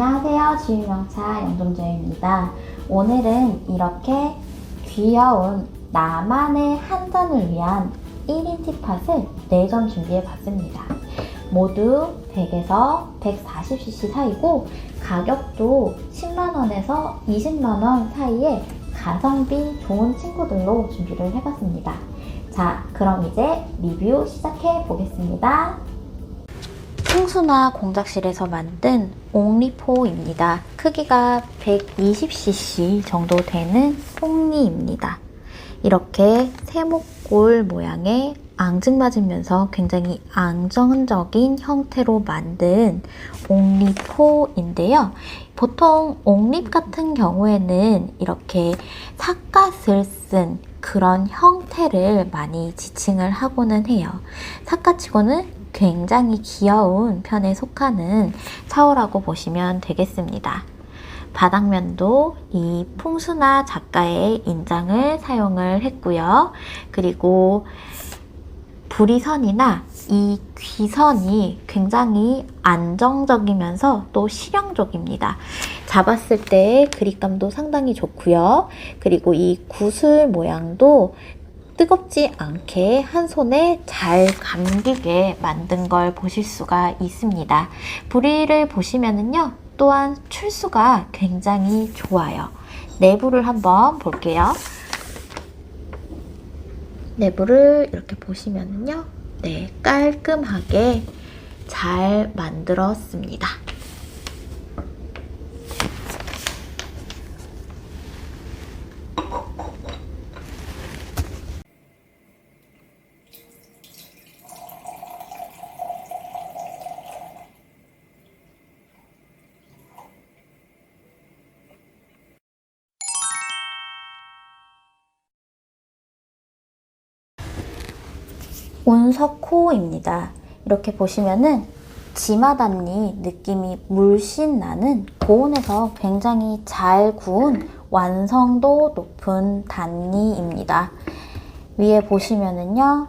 안녕하세요. 주유명차 영종조입니다. 오늘은 이렇게 귀여운 나만의 한 잔을 위한 1인 티팟을 4점 준비해 봤습니다. 모두 100에서 140cc 사이고 가격도 10만원에서 20만원 사이에 가성비 좋은 친구들로 준비를 해봤습니다. 자, 그럼 이제 리뷰 시작해 보겠습니다. 풍수나 공작실에서 만든 옥리포입니다. 크기가 120cc 정도 되는 뽕리입니다. 이렇게 세모골 모양의 앙증맞으면서 굉장히 안정적인 형태로 만든 옥리포인데요. 보통 옥립 같은 경우에는 이렇게 삿갓을 쓴 그런 형태를 많이 지칭을 하고는 해요. 삿갓치고는 굉장히 귀여운 편에 속하는 샤워라고 보시면 되겠습니다. 바닥면도 이 풍수나 작가의 인장을 사용을 했고요. 그리고 부리선이나 이 귀선이 굉장히 안정적이면서 또 실용적입니다. 잡았을 때 그립감도 상당히 좋고요. 그리고 이 구슬 모양도 뜨겁지 않게 한 손에 잘 감기게 만든 걸 보실 수가 있습니다. 부리를 보시면은요, 또한 출수가 굉장히 좋아요. 내부를 한번 볼게요. 내부를 이렇게 보시면은요, 네, 깔끔하게 잘 만들었습니다. 온석호입니다. 이렇게 보시면은 지마단니 느낌이 물씬 나는 고온에서 굉장히 잘 구운 완성도 높은 단니입니다. 위에 보시면은요,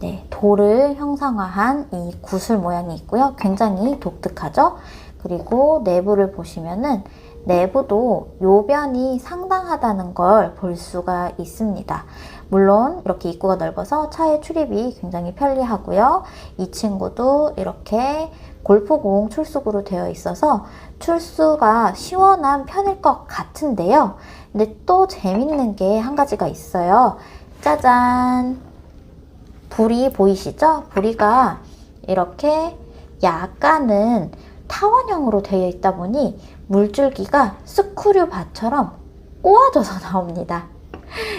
네, 돌을 형상화한 이 구슬 모양이 있고요. 굉장히 독특하죠? 그리고 내부를 보시면은 내부도 요변이 상당하다는 걸 볼 수가 있습니다. 물론 이렇게 입구가 넓어서 차의 출입이 굉장히 편리하고요. 이 친구도 이렇게 골프공 출수구로 되어 있어서 출수가 시원한 편일 것 같은데요. 근데 또 재밌는 게 한 가지가 있어요. 짜잔! 불이 보이시죠? 불이가 이렇게 약간은 타원형으로 되어 있다 보니 물줄기가 스크류 바처럼 꼬아져서 나옵니다.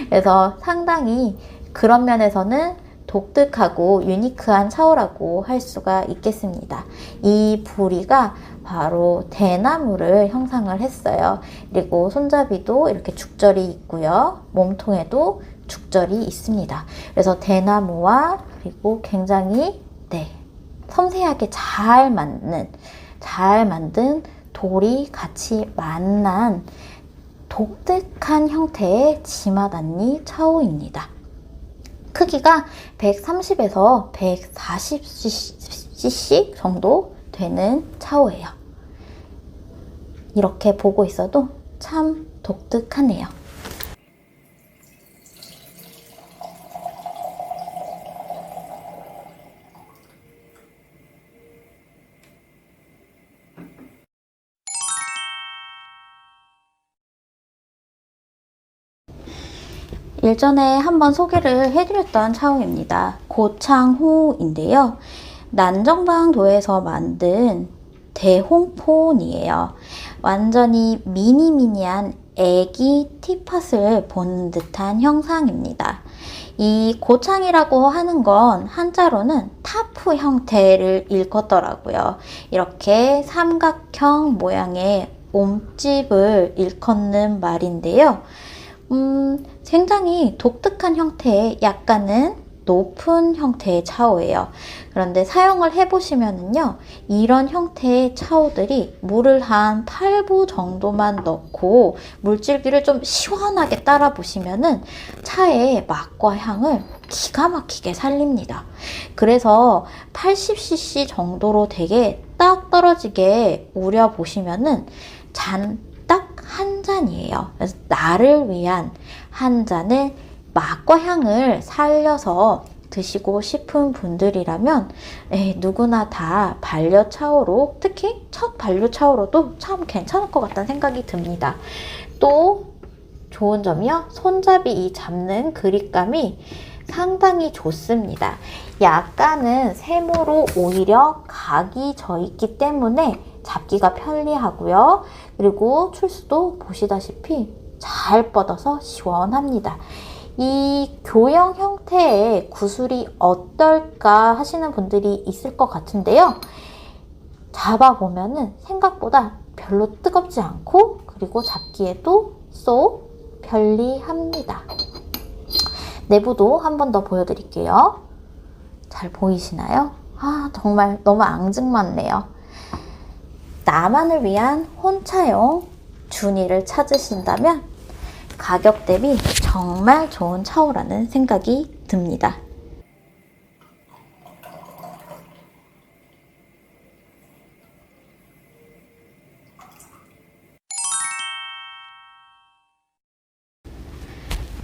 그래서 상당히 그런 면에서는 독특하고 유니크한 샤워라고 할 수가 있겠습니다. 이 부리가 바로 대나무를 형상을 했어요. 그리고 손잡이도 이렇게 죽절이 있고요. 몸통에도 죽절이 있습니다. 그래서 대나무와 그리고 굉장히 네, 섬세하게 잘 맞는 잘 만든 돌이 같이 만난 독특한 형태의 지마단니 차오입니다. 크기가 130에서 140cc 정도 되는 차오예요. 이렇게 보고 있어도 참 독특하네요. 일전에 한번 소개를 해드렸던 차오입니다. 고창호인데요. 난정방도에서 만든 대홍폰이에요. 완전히 미니미니한 애기 티팟을 보는 듯한 형상입니다. 이 고창이라고 하는 건 한자로는 타프 형태를 일컫더라고요. 이렇게 삼각형 모양의 몸집을 일컫는 말인데요. 음, 굉장히 독특한 형태의 약간은 높은 형태의 차오예요. 그런데 사용을 해보시면은요, 이런 형태의 차오들이 물을 한 8부 정도만 넣고 물질기를 좀 시원하게 따라 보시면은 차의 맛과 향을 기가 막히게 살립니다. 그래서 80cc 정도로 되게 딱 떨어지게 우려 보시면은 잔딱 한 잔이에요. 그래서 나를 위한 한 잔을 맛과 향을 살려서 드시고 싶은 분들이라면 에, 누구나 다 반려 차오로 특히 첫 반려 차오로도 참 괜찮을 것 같다는 생각이 듭니다. 또 좋은 점이요. 손잡이 이 잡는 그립감이 상당히 좋습니다. 약간은 세모로 오히려 각이 져 있기 때문에 잡기가 편리하고요. 그리고 출수도 보시다시피 잘 뻗어서 시원합니다. 이 교형 형태의 구슬이 어떨까 하시는 분들이 있을 것 같은데요. 잡아보면은 생각보다 별로 뜨겁지 않고 그리고 잡기에도 쏙 편리합니다. 내부도 한 번 더 보여드릴게요. 잘 보이시나요? 아, 정말 너무 앙증맞네요. 나만을 위한 혼차용 준이를 찾으신다면 가격 대비 정말 좋은 차오라는 생각이 듭니다.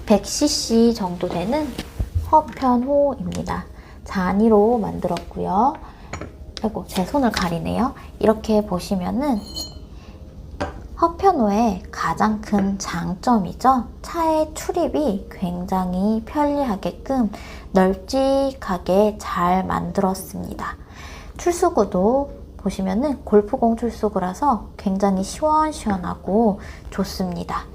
(100cc) 정도 되는 허편호입니다. 잔이로 만들었고요. 아이고 제 손을 가리네요. 이렇게 보시면은 허편호의 가장 큰 장점이죠. 차의 출입이 굉장히 편리하게끔 널찍하게 잘 만들었습니다. 출수구도 보시면은 골프공 출수구라서 굉장히 시원시원하고 좋습니다.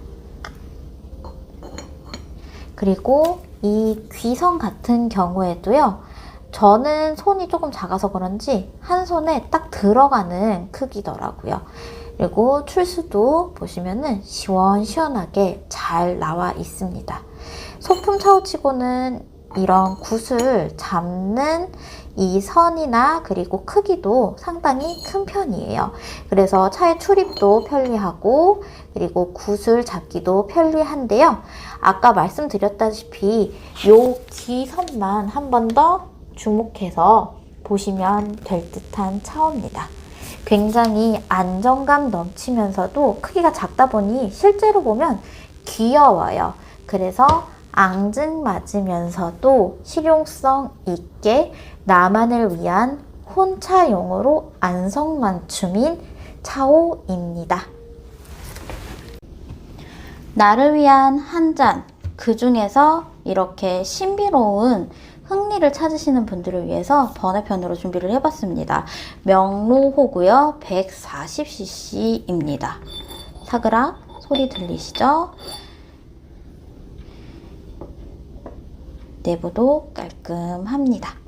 그리고 이 귀성 같은 경우에도요. 저는 손이 조금 작아서 그런지 한 손에 딱 들어가는 크기더라고요. 그리고 출수도 보시면은 시원시원하게 잘 나와 있습니다. 소품 차우치고는 이런 굿을 잡는 이 선이나 그리고 크기도 상당히 큰 편이에요. 그래서 차의 출입도 편리하고 그리고 굿을 잡기도 편리한데요. 아까 말씀드렸다시피 요 기선만 한 번 더 주목해서 보시면 될 듯한 차원입니다. 굉장히 안정감 넘치면서도 크기가 작다 보니 실제로 보면 귀여워요. 그래서 앙증맞으면서도 실용성 있게 나만을 위한 혼차용으로 안성맞춤인 차오입니다. 나를 위한 한 잔, 그 중에서 이렇게 신비로운 흥미를 찾으시는 분들을 위해서 번외편으로 준비를 해봤습니다. 명로호고요. 140cc입니다. 사그라 소리 들리시죠? 내부도 깔끔합니다.